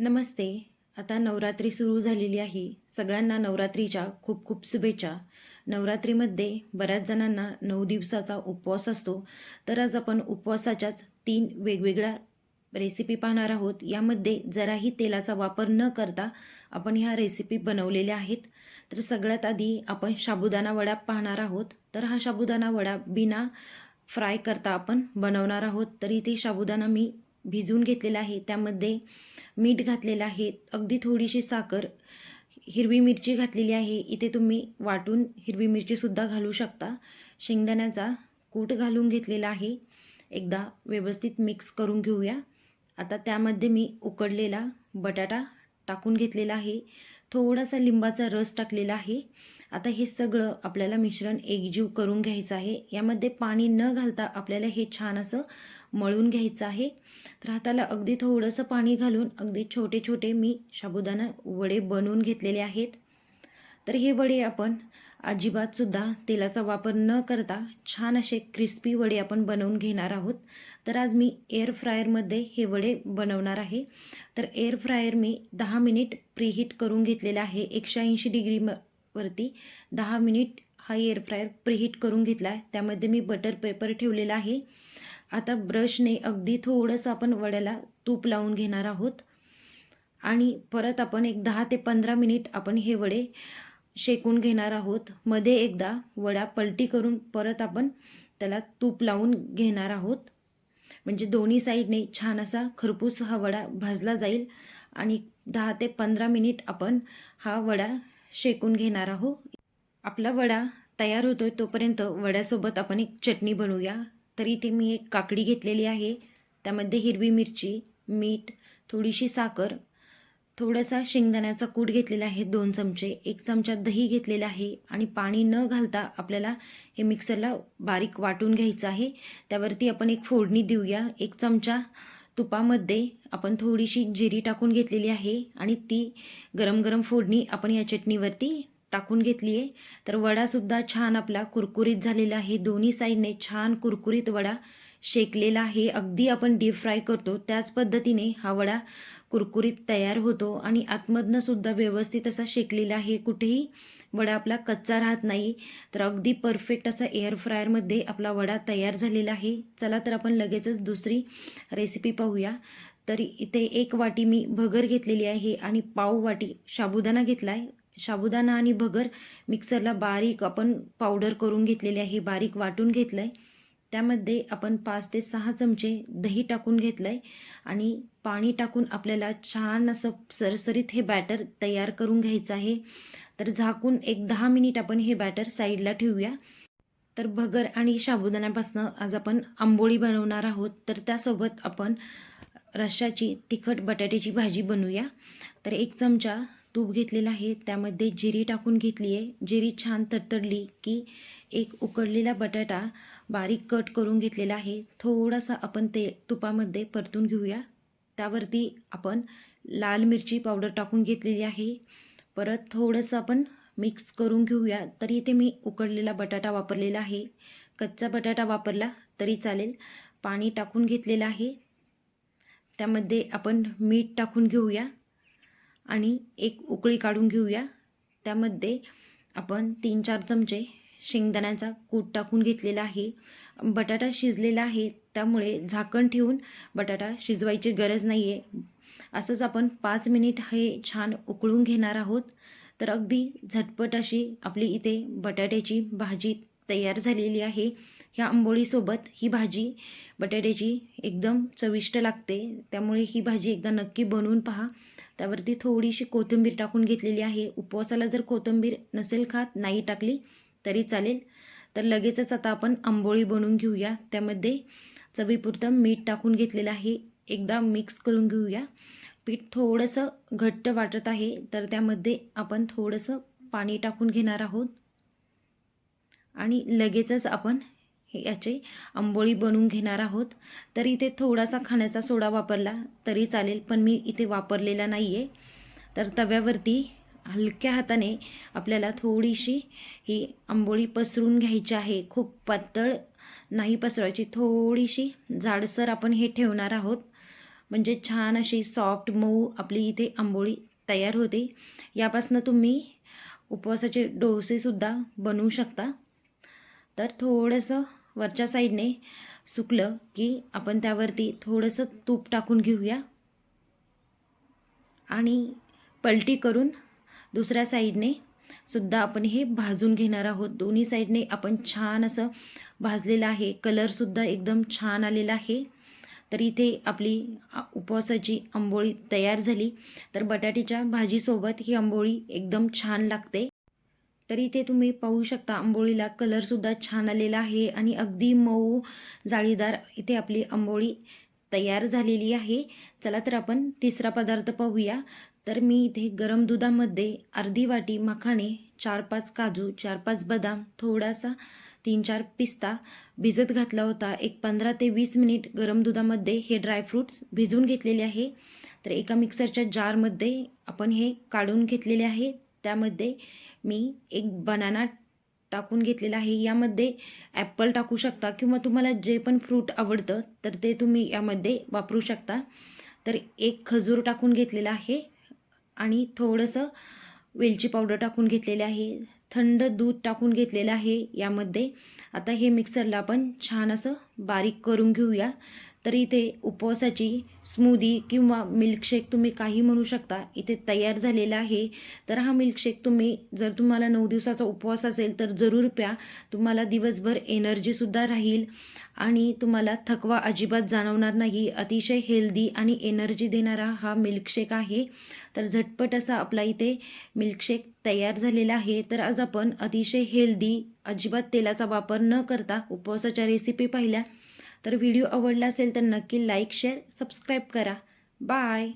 नमस्ते. आता नवरात्री सुरू झालेली आहे. सगळ्यांना नवरात्रीच्या खूप खूप शुभेच्छा. नवरात्रीमध्ये बऱ्याच जणांना नऊ दिवसाचा उपवास असतो. तर आज आपण उपवासाच्याच तीन वेगवेगळ्या रेसिपी पाहणार आहोत. यामध्ये जराही तेलाचा वापर न करता आपण ह्या रेसिपी बनवलेल्या आहेत. तर सगळ्यात आधी आपण साबुदाणा वडा पाहणार आहोत. तर हा साबुदाणा वडा बिना फ्राय करता आपण बनवणार आहोत. तर इथे साबुदाणा मी भिजवून घेतलेला आहे. त्यामध्ये मीठ घातलेलं आहे. अगदी थोडीशी साखर हिरवी मिरची घातलेली आहे. इथे तुम्ही वाटून हिरवी मिरचीसुद्धा घालू शकता. शेंगदाण्याचा कूट घालून घेतलेला आहे. एकदा व्यवस्थित मिक्स करून घेऊया. आता त्यामध्ये मी उकडलेला बटाटा टाकून घेतलेला आहे. थोडासा लिंबाचा रस टाकलेला आहे. आता हे सगळं आपल्याला मिश्रण एकजीव करून घ्यायचं आहे. यामध्ये पाणी न घालता आपल्याला हे छान असं मळून घ्यायचं आहे. तर हाताला अगदी थोडंसं पाणी घालून अगदी छोटे छोटे मी साबुदाणा वडे बनवून घेतलेले आहेत. तर हे वडे आपण अजिबातसुद्धा तेलाचा वापर न करता छान असे क्रिस्पी वडे आपण बनवून घेणार आहोत. तर आज मी एअर फ्रायरमध्ये हे वडे बनवणार आहे. तर एअर फ्रायर मी दहा मिनिट प्रीहीट करून घेतलेला आहे. एकशे ऐंशी डिग्री म वरती दहा मिनिट हा एअर फ्रायर प्रीहीट करून घेतला आहे. त्यामध्ये मी बटर पेपर ठेवलेला आहे. आता ब्रशने अगदी थोडंसं आपण वड्याला तूप लावून घेणार आहोत. आणि परत आपण एक दहा ते पंधरा मिनिट आपण हे वडे शेकून घेणार आहोत. मध्ये एकदा वडा पलटी करून परत आपण त्याला तूप लावून घेणार आहोत. म्हणजे दोन्ही साईडने छान असा खरपूस हा वडा भाजला जाईल. आणि दहा ते पंधरा मिनिट आपण हा वडा शेकून घेणार आहोत. आपला वडा तयार होतोय तोपर्यंत वड्यासोबत आपण एक चटणी बनवूया. तर इथे मी एक काकडी घेतलेली आहे. त्यामध्ये हिरवी मिरची मीठ थोडीशी साखर थोडासा शेंगदाण्याचा कूट घेतलेला आहे दोन चमचे. एक चमचा दही घेतलेला आहे आणि पाणी न घालता आपल्याला हे मिक्सरला बारीक वाटून घ्यायचं आहे. त्यावरती आपण एक फोडणी देऊया. एक चमचा तुपामध्ये आपण थोडीशी जिरी टाकून घेतलेली आहे आणि ती गरम गरम फोडणी आपण या चटणीवरती टाकून घेतली आहे. तर वडासुद्धा छान आपला कुरकुरीत झालेला आहे. दोन्ही साईडने छान कुरकुरीत वडा शेकलेला आहे. अगदी आपण डीप फ्राय करतो. त्याच पद्धतीने हा वडा कुरकुरीत तयार होतो आणि आतमधनंसुद्धा व्यवस्थित असा शेकलेला आहे. कुठेही वडा आपला कच्चा राहत नाही. तर अगदी परफेक्ट असा एअर फ्रायरमध्ये आपला वडा तयार झालेला आहे. चला तर आपण लगेचच दुसरी रेसिपी पाहूया. तर इथे एक वाटी मी भगर घेतलेली आहे आणि पाव वाटी साबुदाणा घेतला आहे साबुदाणा आणि भगर मिक्सरला बारीक आपण पावडर करून घेतलेली आहे बारीक वाटून घेतलं आहे त्यामध्ये आपण पाच ते सहा चमचे दही टाकून घेतलं आहे आणि पाणी टाकून आपल्याला छान असं सरसरीत हे बॅटर तयार करून घ्यायचं आहे. तर झाकून एक दहा मिनिट आपण हे बॅटर साईडला ठेवूया. तर भगर आणि साबुदाण्यापासून आज आपण आंबोळी बनवणार आहोत. तर त्यासोबत आपण रश्शाची तिखट बटाट्याची भाजी बनवूया. तर एक चमचा तूप घेतलेला आहे त्यामध्ये जिरी टाकून घेतली आहे. जिरी छान तडतडली की एक उकडलेला बटाटा बारीक कट करून घेतलेला आहे. थोडासा आपण ते तुपामध्ये परतून घेऊया. त्यावरती आपण लाल मिरची पावडर टाकून घेतलेली आहे. परत थोडंसं आपण मिक्स करून घेऊया. तरी इथे मी उकडलेला बटाटा वापरलेला आहे. कच्चा बटाटा वापरला तरी चालेल. पाणी टाकून घेतलेलं आहे. त्यामध्ये आपण मीठ टाकून घेऊया. आणि एक उकळी काढून घेऊया. त्यामध्ये आपण तीन चार चमचे शेंगदाण्याचा कूट टाकून घेतलेला आहे. बटाटा शिजलेला आहे. त्यामुळे झाकण ठेवून बटाटा शिजवायची गरज नाही आहे असंच आपण पाच मिनिट हे छान उकळून घेणार आहोत. तर अगदी झटपट अशी आपली इथे बटाट्याची भाजी तयार झालेली आहे. ह्या आंबोळीसोबत ही भाजी बटाट्याची एकदम चविष्ट लागते. त्यामुळे ही भाजी एकदा नक्की बनवून पहा. त्यावरती थोडीशी कोथिंबीर टाकून घेतलेली आहे. उपवासाला जर कोथिंबीर नसेल खात नाही टाकली तरी चालेल. तर लगेचच आता आपण आंबोळी बनवून घेऊया. त्यामध्ये चवीपुरतं मीठ टाकून घेतलेलं आहे. एकदा मिक्स करून घेऊया. पीठ थोडंसं घट्ट वाटत आहे. तर त्यामध्ये आपण थोडंसं पाणी टाकून घेणार आहोत. आणि लगेचच आपण याचे आंबोळी बनवून घेणार आहोत. तर इथे थोडासा खाण्याचा सोडा वापरला तरी चालेल पण मी इथे वापरलेला नाही आहे तर तव्यावरती हलक्या हाताने आपल्याला थोडीशी ही आंबोळी पसरून घ्यायची आहे. खूप पातळ नाही पसरवायची थोडीशी जाडसर आपण हे ठेवणार आहोत. म्हणजे छान अशी सॉफ्ट मऊ आपली इथे आंबोळी तयार होते. यापासनं तुम्ही उपवासाचे डोसेसुद्धा बनवू शकता. तर थोडंसं वरच्या साईडने सुकलं की आपण त्यावरती थोडंसं तूप टाकून घेऊया. आणि पलटी करून दुसऱ्या साईडने सुद्धा आपण हे भाजून घेणार आहोत. दोन्ही साईडने आपण छान असं भाजलेलं आहे. कलरसुद्धा एकदम छान आलेला आहे. तर इथे आपली उपवासाची आंबोळी तयार झाली. तर बटाट्याच्या भाजीसोबत ही आंबोळी एकदम छान लागते. तर इथे तुम्ही पाहू शकता आंबोळीला कलरसुद्धा छान आलेला आहे आणि अगदी मऊ जाळीदार इथे आपली आंबोळी तयार झालेली आहे. चला तर आपण तिसरा पदार्थ पाहूया. तर मी इथे गरम दुधामध्ये अर्धी वाटी मखाणे चार पाच काजू चार पाच बदाम थोडासा तीन चार पिस्ता भिजत घातला होता. एक पंधरा ते वीस मिनिट गरम दुधामध्ये हे ड्रायफ्रूट्स भिजवून घेतलेले आहे. तर एका मिक्सरच्या जारमध्ये आपण हे काढून घेतलेले आहे. त्यामध्ये मी एक बनाना टाकून घेतलेला आहे. यामध्ये ॲपल टाकू शकता किंवा तुम्हाला जे पण फ्रूट आवडतं तर ते तुम्ही यामध्ये वापरू शकता. तर एक खजूर टाकून घेतलेला आहे आणि थोडंसं वेलची पावडर टाकून घेतलेले आहे. थंड दूध टाकून घेतलेलं आहे यामध्ये. आता हे मिक्सरला आपण छान असं बारीक करून घेऊया. तर इथे उपवासाची स्मूदी किंवा मिल्कशेक तुम्ही काही म्हणू शकता. इथे तयार झालेला आहे. तर हा मिल्कशेक तुम्ही जर तुम्हाला नऊ दिवसाचा उपवास असेल तर जरूर प्या. तुम्हाला दिवसभर एनर्जीसुद्धा राहील आणि तुम्हाला थकवा अजिबात जाणवणार नाही. अतिशय हेल्दी आणि एनर्जी देणारा हा मिल्कशेक आहे. तर झटपट असा आपला इथे मिल्कशेक तयार झालेला आहे. तर आज आपण अतिशय हेल्दी अजिबात तेलाचा वापर न करता उपवासाच्या रेसिपी पाहिल्या. तर व्हिडिओ आवडला असेल तर नक्की लाईक शेअर सबस्क्राईब करा. बाय.